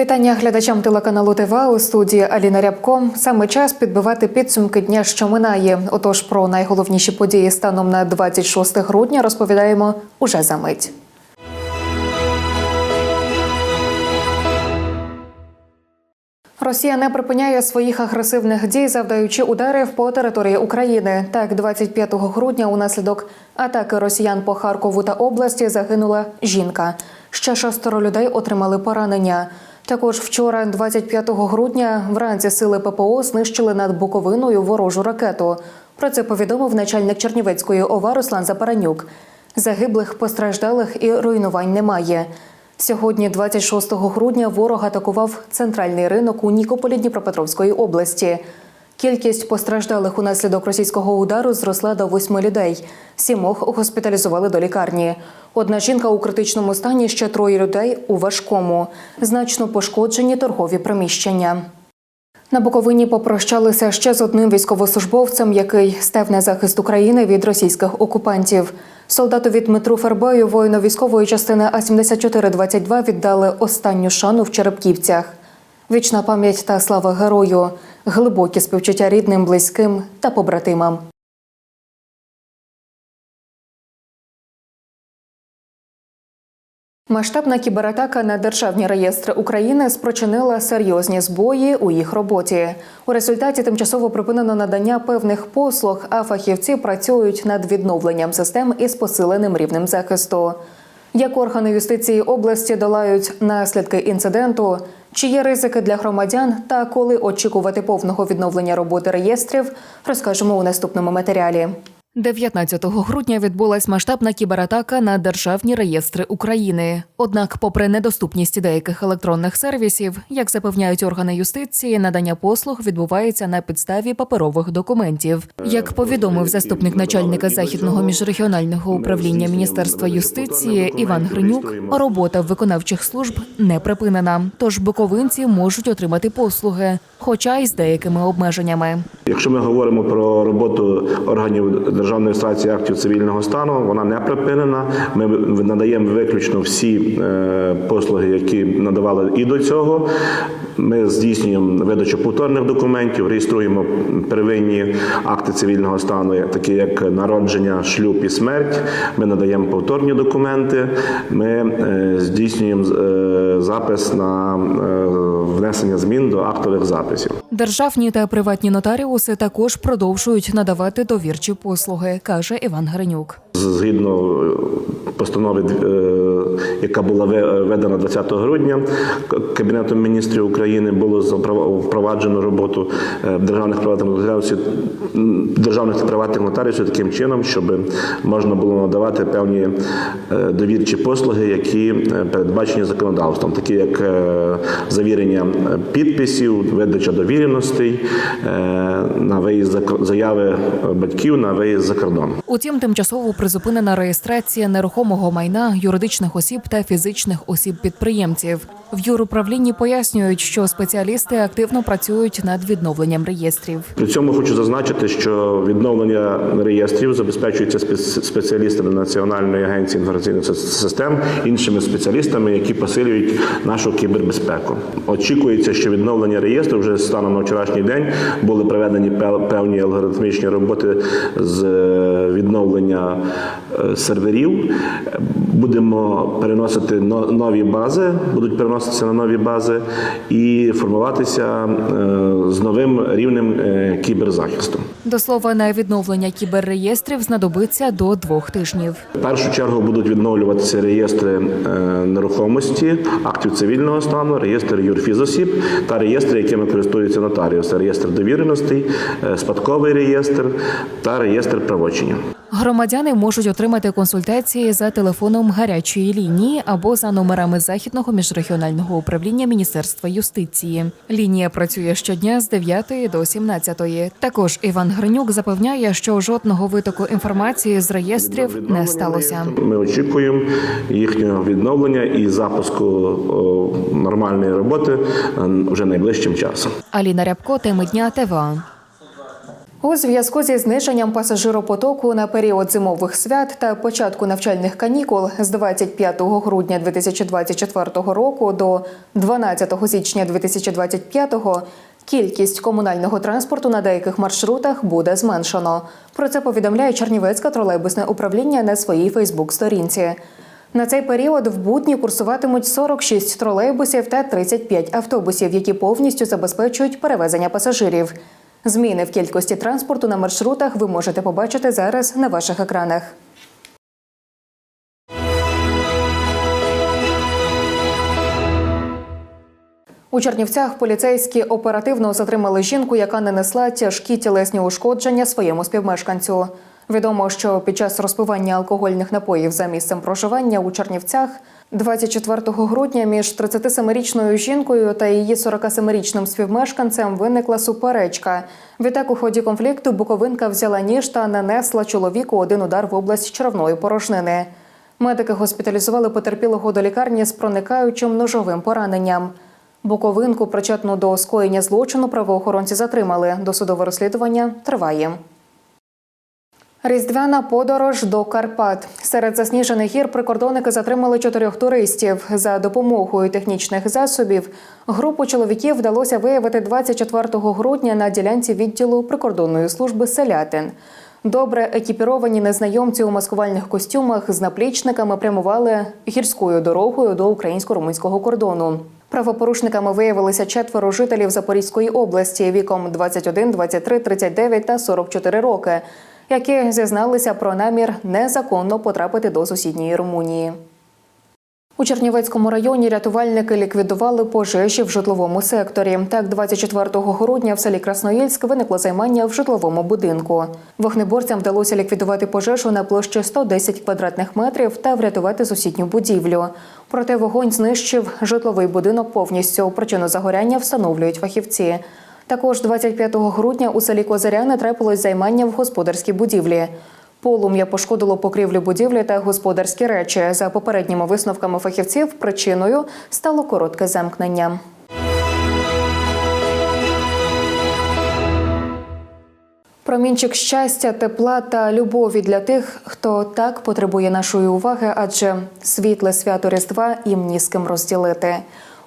Вітання глядачам телеканалу ТВА у студії Аліна Рябко. Саме час підбивати підсумки дня, що минає. Отож, про найголовніші події станом на 26 грудня розповідаємо уже за мить. Росія не припиняє своїх агресивних дій, завдаючи ударів по території України. Так, 25 грудня, унаслідок атаки росіян по Харкову та області загинула жінка. Ще шестеро людей отримали поранення. Також вчора, 25 грудня, вранці сили ППО знищили над Буковиною ворожу ракету. Про це повідомив начальник Чернівецької ОВА Руслан Запаранюк. Загиблих, постраждалих і руйнувань немає. Сьогодні, 26 грудня, ворог атакував центральний ринок у Нікополі Дніпропетровської області. Кількість постраждалих унаслідок російського удару зросла до восьми людей. Сімох госпіталізували до лікарні. Одна жінка у критичному стані, ще троє людей у важкому. Значно пошкоджені торгові приміщення. На Буковині попрощалися ще з одним військовослужбовцем, який став на захист України від російських окупантів. Солдатові Дмитру Фербею, воїну військової частини А 7422 віддали останню шану в Черепківцях. Вічна пам'ять та слава герою, глибокі співчуття рідним, близьким та побратимам. Масштабна кібератака на державні реєстри України спричинила серйозні збої у їх роботі. У результаті тимчасово припинено надання певних послуг, а фахівці працюють над відновленням систем із посиленим рівнем захисту. Як органи юстиції області долають наслідки інциденту, чи є ризики для громадян? Та коли очікувати повного відновлення роботи реєстрів, розкажемо у наступному матеріалі. 19 грудня відбулась масштабна кібератака на державні реєстри України. Однак, попри недоступність деяких електронних сервісів, як запевняють органи юстиції, надання послуг відбувається на підставі паперових документів. Як повідомив заступник начальника західного міжрегіонального управління Міністерства юстиції Іван Гринюк, робота виконавчих служб не припинена, тож буковинці можуть отримати послуги, хоча й з деякими обмеженнями. Якщо ми говоримо про роботу органів державної реєстрації актів цивільного стану, вона не припинена. Ми надаємо виключно всі е, послуги, які надавали і до цього. Ми здійснюємо видачу повторних документів, реєструємо первинні акти цивільного стану, такі як народження, шлюб і смерть. Ми надаємо повторні документи. Ми е, здійснюємо е, запис на внесення змін до актових записів. Державні та приватні нотаріуси також продовжують надавати довірчі послуги, каже Іван Гринюк. Згідно е, постанови, е, яка була введена 20 грудня Кабінетом міністрів України, було впроваджено роботу е, державних приватних нотаріусів, державних та приватних нотаріусів таким чином, щоб можна було надавати певні довірчі послуги, які передбачені законодавством, такі як завірення підписів, видача довіреностей на виїзд заяви батьків на виїзд за кордон. Утім, тимчасово призупинена реєстрація нерухомого майна юридичних осіб та фізичних осіб-підприємців. В юруправлінні пояснюють, що спеціалісти активно працюють над відновленням реєстрів. При цьому хочу зазначити, що відновлення реєстрів забезпечується спец- спеціалістами Національної агенції інформаційних сис- систем, іншими спеціалістами, які посилюють нашу кібербезпеку. Очікується, що відновлення реєстру вже станом на вчорашній день були проведені певні алгоритмічні роботи з відновлення е, серверів. Будемо переносити нові бази, будуть переноситися на нові бази і формуватися е, з новим рівнем е, кіберзахисту. До слова, на відновлення кіберреєстрів знадобиться до двох тижнів. В першу чергу будуть відновлюватися реєстри е, нерухомості, актів цивільного стану, реєстр юрфізосіб та реєстри, якими користуються нотаріуси, реєстр довіреностей, е, спадковий реєстр та реєстр правочинів. Громадяни можуть отримати консультації за телефоном гарячої лінії або за номерами західного міжрегіонального управління Міністерства юстиції. Лінія працює щодня з 9 до 17. Також Іван Гринюк запевняє, що жодного витоку інформації з реєстрів не сталося. Ми очікуємо їхнього відновлення і запуску нормальної роботи е, вже найближчим часом. Аліна Рябко, теми дня ТВА. У зв'язку зі зниженням пасажиропотоку на період зимових свят та початку навчальних канікул з 25 грудня 2024 року до 12 січня 2025 кількість комунального транспорту на деяких маршрутах буде зменшено. Про це повідомляє Чернівецьке тролейбусне управління на своїй Фейсбук-сторінці. На цей період в будні курсуватимуть 46 тролейбусів та 35 автобусів, які повністю забезпечують перевезення пасажирів. Зміни в кількості транспорту на маршрутах ви можете побачити зараз на ваших екранах. У Чернівцях поліцейські оперативно затримали жінку, яка нанесла тяжкі тілесні ушкодження своєму співмешканцю. Відомо, що під час розпивання алкогольних напоїв за місцем проживання у Чернівцях 24 грудня між 37-річною жінкою та її 47-річним співмешканцем виникла суперечка. Відтак у ході конфлікту Буковинка взяла ніж та нанесла чоловіку один удар в область червної порожнини. Медики госпіталізували потерпілого до лікарні з проникаючим ножовим пораненням. Буковинку, причетну до скоєння злочину, правоохоронці затримали. Досудове розслідування триває. Різдвяна подорож до Карпат. Серед засніжених гір прикордонники затримали чотирьох туристів. За допомогою технічних засобів групу чоловіків вдалося виявити 24 грудня на ділянці відділу прикордонної служби селятин. Добре екіпіровані незнайомці у маскувальних костюмах з наплічниками прямували гірською дорогою до українсько-румунського кордону. Правопорушниками виявилися четверо жителів Запорізької області віком 21, 23, 39 та 44 роки, які зізналися про намір незаконно потрапити до сусідньої Румунії. У Чернівецькому районі рятувальники ліквідували пожежі в житловому секторі. Так, 24 грудня в селі Красноїльськ виникло займання в житловому будинку. Вогнеборцям вдалося ліквідувати пожежу на площі 110 квадратних метрів та врятувати сусідню будівлю. Проте вогонь знищив житловий будинок повністю. Причину загоряння встановлюють фахівці. Також 25 грудня у селі Козаряни трапилось займання в господарській будівлі. Полум'я пошкодило покрівлю будівлі та господарські речі. За попередніми висновками фахівців, причиною стало коротке замкнення. Промінчик щастя, тепла та любові для тих, хто так потребує нашої уваги, адже світле свято Різдва їм ні з ким розділити.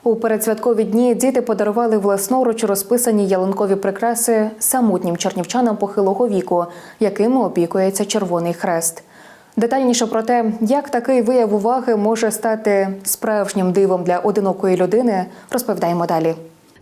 У передсвяткові дні діти подарували власноруч розписані ялинкові прикраси самотнім чернівчанам похилого віку, якими опікується Червоний Хрест. Детальніше про те, як такий вияв уваги може стати справжнім дивом для одинокої людини, розповідаємо далі.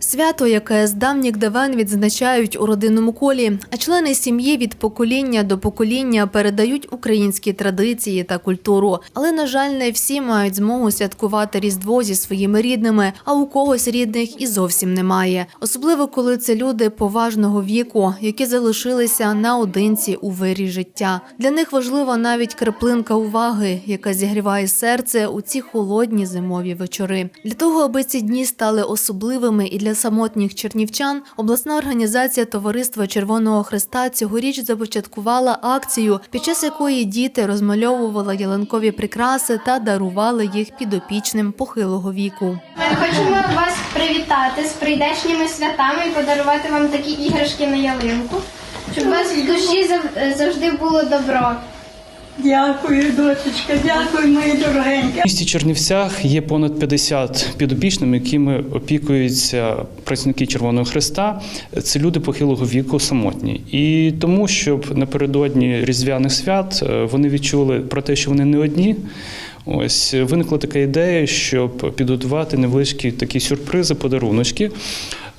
Свято, яке з давніх давен відзначають у родинному колі, а члени сім'ї від покоління до покоління передають українські традиції та культуру. Але, на жаль, не всі мають змогу святкувати Різдво зі своїми рідними, а у когось рідних і зовсім немає. Особливо, коли це люди поважного віку, які залишилися наодинці у вирі життя. Для них важлива навіть краплинка уваги, яка зігріває серце у ці холодні зимові вечори. Для того, аби ці дні стали особливими і для самотніх чернівчан, обласна організація Товариства Червоного Хреста цьогоріч започаткувала акцію, під час якої діти розмальовували ялинкові прикраси та дарували їх підопічним похилого віку. Хочемо вас привітати з прийдешніми святами і подарувати вам такі іграшки на ялинку, щоб у вас в душі зав- завжди було добро. Дякую, дочечка, дякую, мої дорогенькі. В місті Чернівцях є понад 50 підопічними, якими опікуються працівники Червоного Хреста. Це люди похилого віку самотні. І тому, щоб напередодні різдвяних свят е, вони відчули про те, що вони не одні. Ось виникла така ідея, щоб підготувати невеличкі такі сюрпризи, подаруночки,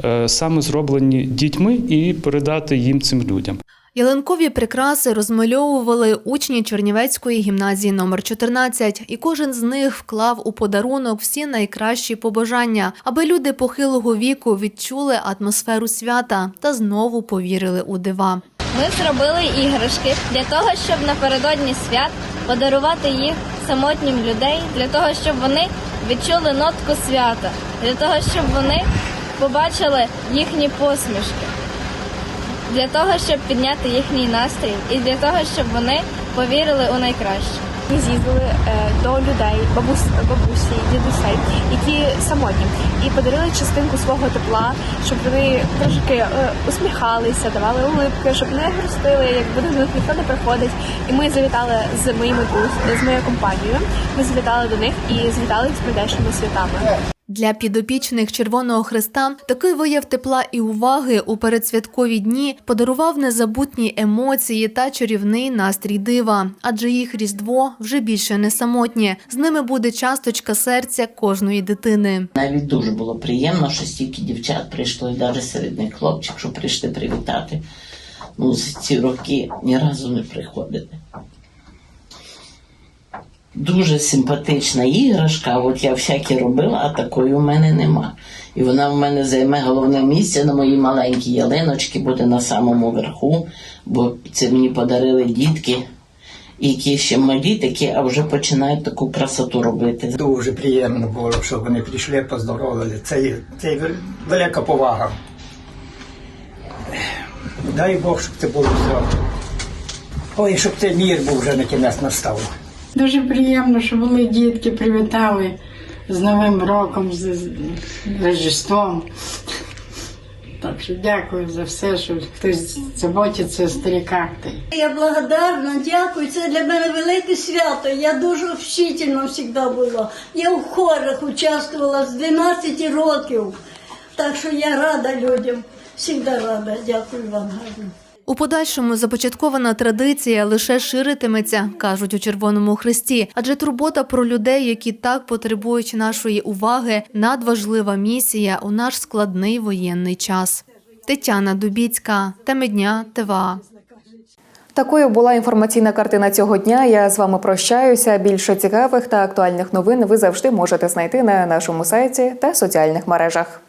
е, саме зроблені дітьми, і передати їм цим людям. Ялинкові прикраси розмальовували учні Чернівецької гімназії номер 14, і кожен з них вклав у подарунок всі найкращі побажання, аби люди похилого віку відчули атмосферу свята та знову повірили у дива. Ми зробили іграшки для того, щоб напередодні свят подарувати їх самотнім людей, для того, щоб вони відчули нотку свята, для того, щоб вони побачили їхні посмішки, для того, щоб підняти їхній настрій, і для того, щоб вони повірили у найкраще. Ми з'їздили е, до людей, бабусь, бабусі, дідусей, які самотні, і подарили частинку свого тепла, щоб вони трошки е, усміхалися, давали улипки, щоб не грустили, як буде них ніхто не приходить. І ми завітали з моїми друз- з моєю компанією. Ми завітали до них і звітали з прийдешніми святами. Для підопічних Червоного Христа такий вияв тепла і уваги у передсвяткові дні подарував незабутні емоції та чарівний настрій дива, адже їх різдво вже більше не самотнє. З ними буде часточка серця кожної дитини. Навіть дуже було приємно, що стільки дівчат прийшло, і навіть серед них хлопчик, що прийшли привітати. Ну, за ці роки ні разу не приходити. Дуже симпатична іграшка, от я всякі робила, а такої у мене нема. І вона в мене займе головне місце на моїй маленькій ялиночці, буде на самому верху, бо це мені подарили дітки, які ще малі такі, а вже починають таку красоту робити. Дуже приємно було, що вони прийшли, поздоровили. Це, це велика повага. Дай Бог, щоб це було все. Ой, щоб цей мір був вже на кінець настав. Дуже приємно, що були дітки, привітали з Новим роком, з, Рождеством. Так що дякую за все, що хтось заботиться о стариках. Я благодарна, дякую. Це для мене велике свято. Я дуже общительна завжди була. Я в хорах участвувала з 12 років. Так що я рада людям. Завжди рада. Дякую вам гарно. У подальшому започаткована традиція лише ширитиметься, кажуть у Червоному Хресті, адже турбота про людей, які так потребують нашої уваги, надважлива місія у наш складний воєнний час. Тетяна Дубіцька, теми дня ТВА. Такою була інформаційна картина цього дня. Я з вами прощаюся. Більше цікавих та актуальних новин ви завжди можете знайти на нашому сайті та соціальних мережах.